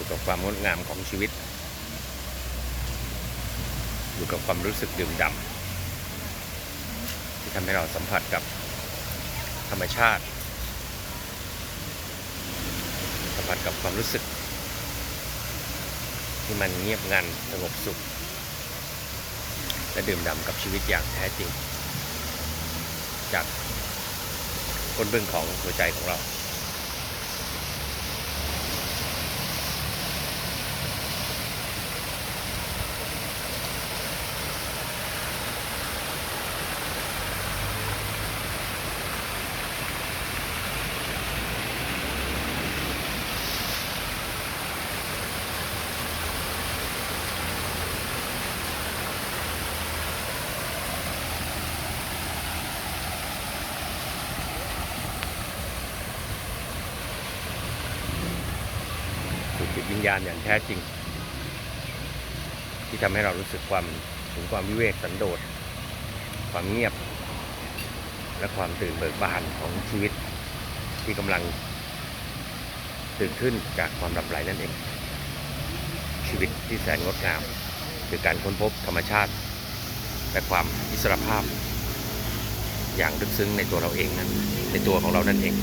อยู่กับความงดงามของชีวิต อยู่กับความรู้สึกดื่มด่ำที่ทำให้เราสัมผัสกับธรรมชาติสัมผัสกับความรู้สึก ที่มันเงียบงันสงบสุข และดื่มด่ำกับชีวิตอย่างแท้จริง จากก้นบึ้องของหัวใจของเรา จิตวิญญาณอย่างแท้จริง ที่ทำให้เรารู้สึกความถึงความวิเวกสันโดษ ความเงียบ และความตื่นเบิกบานของชีวิตที่กำลังตื่นขึ้นจากความหลับไหลนั่นเอง ชีวิตที่แสนงดงาม คือการค้นพบธรรมชาติ และความอิสรภาพ อย่างลึกซึ้งในตัวเราเองนั้นในตัวของเรานั่นเอง